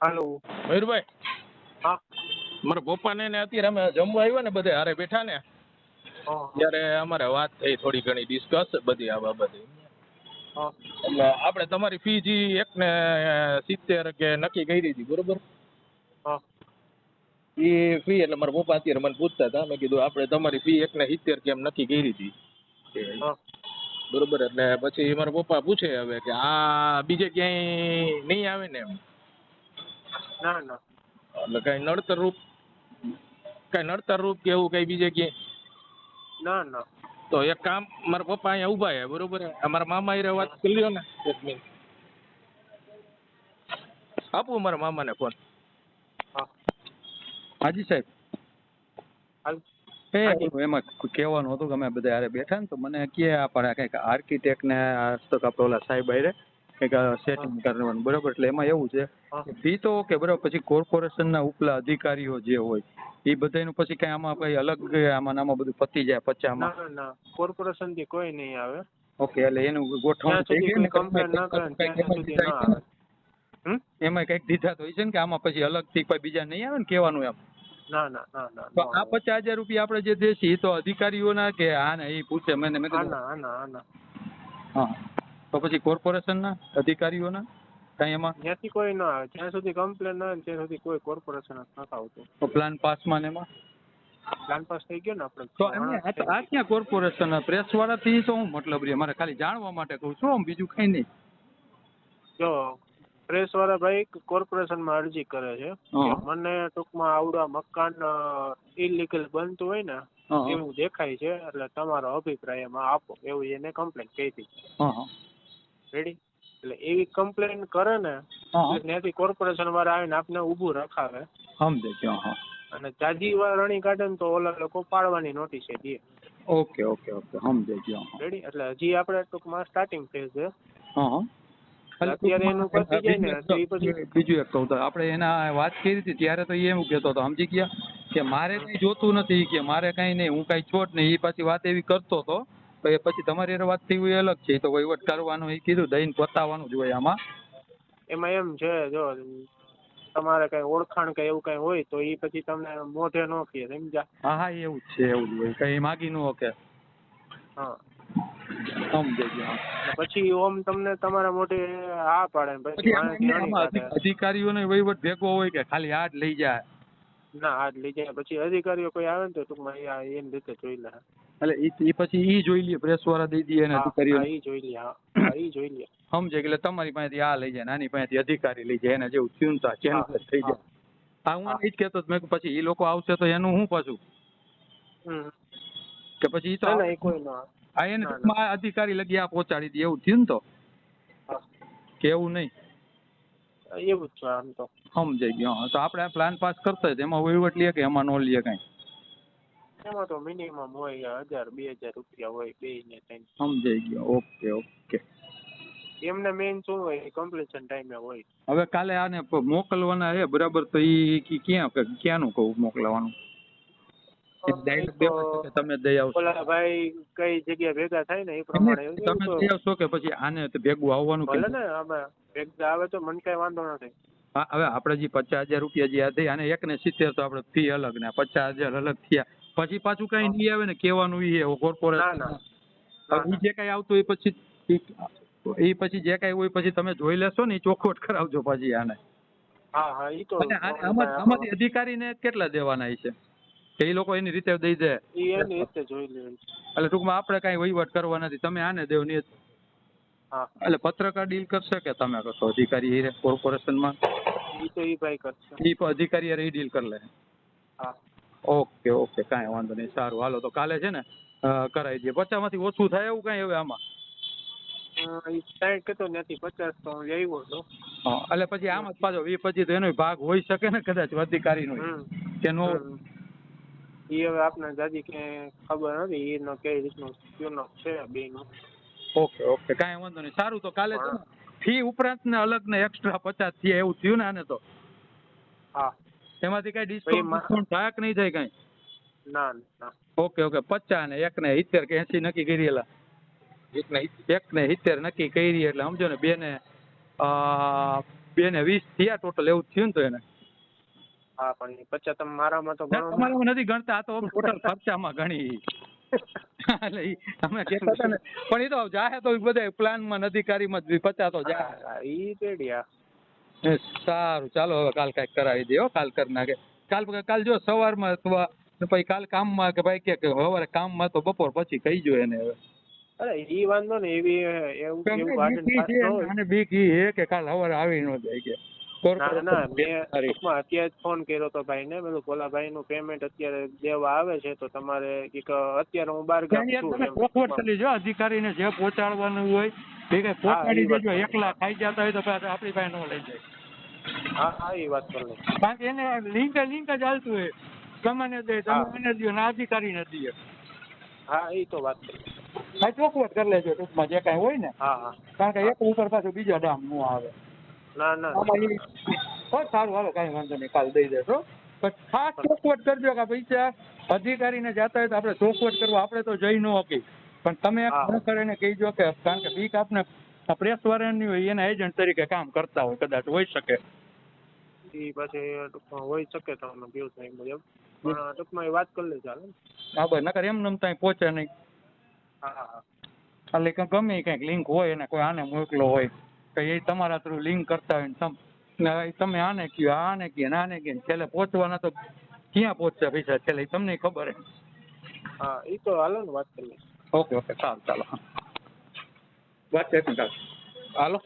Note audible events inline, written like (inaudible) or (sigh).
હાલો. મયુરભાઈ? હા. મારા પપ્પાને ને અત્યારે અમે જમવા આવ્યા ને બધે હારે બેઠા ને ત્યારે અમારે વાત થઈ થોડી ઘણી ડિસ્કસ બધી આ બાબતે. એટલે આપણે તમારી ફી જે એક ને સિત્તેર કે નક્કી કરી હતી બરોબર? એ ફી એટલે મારા પપ્પા અત્યારે મને પૂછતા હતા મેં કીધું આપણે તમારી ફી એક ને સિત્તેર કેમ નક્કી કરી હતી? બરોબર એટલે પછી મારા પપ્પા પૂછે હવે કે આ બીજે ક્યાંય નહીં આવે ને એમ. ના ના. એટલે કઈ નડતર રૂપ કઈ નડતર રૂપ કે એવું કઈ બીજે ક્યાંય? ના ના. તો એક કામ મારા પપ્પા અહીંયા ઊભા છે બરોબર અમારા મામા એ વાત કરી લ્યો ને એક મિનિટ. આપું મારા મામાને ફોન હા. હાજી સાહેબ. હાલ. એ એમાં કહેવાનું હતું કે અમે બધા હારે બેઠા ને તો મને કે આપણે કંઈક આર્કિટેક્ટ ને હસ્તક આપણે ઓલા સાહેબ હારે કંઈક સેટિંગ કરવાનું બરોબર? એટલે એમાં એવું છે હા. ફી તો ઓકે બરોબર પછી કોર્પોરેશનના ઉપલા અધિકારીઓ જે હોય એ બધાનું પછી કઈ આમાં કઈ અલગ આમાં આમાં બધું પતી જાય પચામાં? ના ના કોર્પોરેશનથી કોઈ નહીં આવે. ઓકે એટલે એનું ગોઠવણ થઈ ગયું ને કમ્પ્લેન ના કરે ને કંઈક ત્યાં એમાં કંઈક દીધા છે આવે. હમ? ને? એમાં કંઈક દીધા તો છે ને કે આમાં પછી અલગથી કોઈ બીજા નહીં આવે ને કહેવાનું એમ? ના ના ના ના તો આ પચાસ હજાર રૂપિયા આપણે જે દેશી એ તો અધિકારીઓના કે આ ને એ પૂછે મને મેં ના ના આના. હા. તો પછી કોર્પોરેશનના અધિકારીઓના કાંઈ એમાં? ત્યાંથી કોઈ ના આવે. જ્યાં સુધી કમ્પ્લેન ના આવે ત્યાં સુધી કોઈ કોર્પોરેશન નથી આવતું. તો પ્લાન પાસમાં ને એમાં? પ્લાન પાસ થઈ ગયો ને આપણે? તો એમને આ ક્યાં કોર્પોરેશન પ્રેસ વાળાથી તો હું મતલબ રે મારે ખાલી જાણવા માટે કહું છું આમ બીજું કઈ નહીં. જો પ્રેસ વાળા ભાઈ કોર્પોરેશનમાં અરજી કરે છે. મને ટૂંકમાં આવડા મકાન ઇલીગલ બનતું હોય ને. એવું દેખાય છે એટલે તમારો અભિપ્રાય એમાં આપો. એવું એને કમ્પ્લેન કહી હતી. રેડી એટલે એવી કમ્પ્લેન કરે ને ત્યાંથી કોર્પોરેશન વાળા આવીને આપને ઊભું રખાવે. સમજે ગયો હા અને જાજી વાર રણી કાઢે ને તો ઓલા લોકો પાડવાની નોટિસ દે. ઓકે ઓકે ઓકે સમજે રેડી એટલે હજી આપણે ટૂંકમાં સ્ટાર્ટિંગ ફેઝ છે. હા બીજું એક કહું તો આપણે એના વાત કરી હતી ત્યારે તો એમ કહેતો હતો સમજી ગયા? કે મારે કઈ જોતું નથી કે મારે કઈ નહીં હું કઈ છોડ નહીં એ પાછી વાત એવી કરતો હતો. તો એ પછી તમારી હારે વાત થઈ હોય અલગ છે. એ તો વહીવટ કરવાનું એ કીધું દઈને પતાવવાનું જ હોય આમાં. એમાં એમ છે જો તમારે કઈ ઓળખાણ કે એવું કઈ હોય તો એ પછી તમને મોઢે ન કહે સમજ્યા? હા હા એવું જ છે એવું જ હોય. કઈ માગી ન કે હા. પછી ઓમ તમને તમારા મોઢે હા પાડે પછી અધિકારીઓનો વહીવટ ભેગો હોય કે ખાલી જ લઈ જાય? ના હાથ લઈ જાય. પછી અધિકારીઓ કોઈ આવે ને તો ટૂંકમાં એની રીતે જોઈ લે. એટલે ઈ ઈ પછી ઈ જોઈ લે પ્રેસ વાળા દઈ દે અને હા અધિકારીઓ ઈ જોઈ લે હા. હા, (coughs) ઈ જોઈ લે. સમજે એટલે તમારી પાસેથી આ લઈ જાય નાની પાસેથી અધિકારી લઈ જાય એને જેવું ચિંતા ચેન્જ થઈ જાય. હા. હું હા. એ જ કહેતો મેં પછી ઈ લોકો આવશે તો એનું શું પાછું? કે પછી ઈ તો એ આ એને આ અધિકારી લગી આ પહોંચાડી દે એવું થયું ને તો? કે એવું નહીં? એવું જ છે આમ તો. સમજાઈ ગયો હા. તો આપણે પ્લાન પાસ કરતા જ એમાં વહીવટ લે કે એમાં નો લે કાંઈ? એમાં તો મિનિમમ હોય હજાર બે હજાર રૂપિયા હોય બે ને ત્રણ. સમજાઈ ગયો. Okay okay. એમને મેઇન શું હોય કમ્પ્લીશન ટાઈમે હોય. હવે કાલે આને મોકલવાના છે બરાબર? તો એ ક્યાં ક્યાંનું કહું મોકલવાનું? તમે દઈ આવશો? ઓલા ભાઈ કઈ જગ્યા ભેગા થાય ને એ પ્રમાણે. તમે દઈ આવશો કે પછી આને ભેગું આવવાનું ભલે ને અમે ભેગા આવે તો મને કઈ વાંધો નથી. હવે આપણે જે પચાસ હજાર રૂપિયા જે આ દઈ આને એક ને સિત્તેર તો આપણે ફી અલગ ને પચાસ હજાર અલગ થયા. પછી પાછું કઈ નહીં આવે ને કહેવાનું એ કોર્પોરેટ જે કઈ આવતું એ પછી એ પછી જે કઈ હોય પછી તમે જોઈ લેશો ને એ ચોખવટ કરાવજો પછી આને. હા હા તો આમાંથી અધિકારીને કેટલા દેવાના છે? કે એ લોકો એની રીતે દઈ દે. એની રીતે જોઈ લે. એટલે ટૂંકમાં આપણે કઈ વહીવટ કરવા નથી. તમે આને દેવ ને એટલે પત્રકાર ડીલ કરશે કે તમે કરશો? અધિકારી કોર્પોરેશન કોર્પોરેશનમાં ઈ તો ઈ ભાઈ કરશે. ઈ અધિકારી ડીલ કરી લે. હા. ઓકે ઓકે કાંઈ વાંધો નહીં સારું. હાલો તો કાલે છે ને કરાવી દઈએ. પચાસમાંથી ઓછું થાય એવું કાંઈ હવે આમાં? કહેતો ત્યાંથી પચાસ તો હું હતો એટલે પછી આમ જ પાછો વી પછી તો એનો ભાગ હોઈ શકે ને કદાચ અધિકારીનો હમ કે નો. એ હવે આપને જાજી કે ખબર નથી એનો કઈ રીતનું ક્યુનો છે બેનો. ઓકે ઓકે કાંઈ વાંધો નહીં. સારું તો કાલે ને ફી ઉપરાંત ને અલગ ને એક્સ્ટ્રા પચાસ થયા એવું થયું ને આને તો? હા. એમાંથી કઈ ડિસ્કાઉન્ટ ડિસ્કાઉન્ટ થાય કે નહીં થાય કઈ? ના ના. Okay okay. પચાસ ને એક ને સિત્તેર કે એસી નક્કી કરેલા એક ને એક ને સિત્તેર નક્કી કરી એટલે સમજો ને બે ને બે ને વીસ થયા ટોટલ એવું થયું ને તો એને. હા પણ પચાસ તમે મારામાં તો તમારામાં નથી ગણતા આ તો ટોટલ ખર્ચામાં ગણી અમે કહેતા હતા ને પણ એ તો જાહે તો બધા પ્લાનમાં નથી જ પચાસ તો જાય સારું ચાલો હવે કાલ કાંઈક કરાવી દે હો કાલ કરી નાખે કાલ કાલ જો સવારમાં અથવા પછી કાલ કામમાં કે ભાઈ કે સવારે કામમાં તો બપોર પછી કહી જો એને હવે અરે ઈ વાંધો ને એવી એવું એવું ન. અને બીક ઈ કે કાલ સવારે આવી ન જાય કે ના ના મેં અત્યારે ફોન કર્યો તો ભાઈ ને પેલું ભોલા ભાઈ નું પેમેન્ટ અત્યારે દેવા આવે છે તો તમારે અત્યારે હું બાર ગામ છું તમે એમ. ચોખવટ કરી લેજો અધિકારીને જે પહોંચાડવાનું હોય કઈ પહોંચાડી દેજો એકલા ખાઈ જતા હોય તો આપણી પાસે ન લઈ જાય. હા હા એ વાત કરી કારણ કે એને લિંક લિંક જ હાલતું હોય. તમને દે હા. તમે એને દો ને અધિકારીને દે હા એ તો વાત કરી આ ચોખવટ કરી લેજો ટૂંકમાં જે કાંઈ હોય ને. હા હા. કારણ કે એક ઉપર પાછું બીજો ડામ ન આવે. ના ના હો સારું હાલો કાંઈ વાંધો નહીં કાલ દઈ દેશો. પણ ખાસ ચોખવટ કરજો કે અધિકારીને જતા હોય તો આપણે ચોખવટ કરવા આપણે તો જઈ ન હકી પણ તમે એક એને કહીજો કે કારણ કે બીક આપને પ્રેસ વાળાની હોય એના એજન્ટ તરીકે કામ કરતા હોય કદાચ હોઈ શકે. એ પછી ટૂંકમાં હોઈ શકે તો અમે પીયુષ ભાઈ મુજબ પણ ટૂંકમાં એ વાત કરી લે ચાલે ને હા ભાઈ નકર એમ નમ ત્યાં પહોંચે નહીં. હા હા ખાલી કંઈક ગમે કંઈક લિંક હોય એને કોઈ આને મોકલો હોય કે એ તમારા થ્રુ લિંક કરતા હોય ને તમ ને તમે આને કયો આને કયો ને આને કયો ને છેલ્લે પહોંચવાના તો ક્યાં પહોંચશે પૈસા? છેલ્લે તમને ખબર હા. એ તો હાલો ને વાત કરી લઈએ ઓકે ઓકે સારું ચાલો. વાત છે હાલો.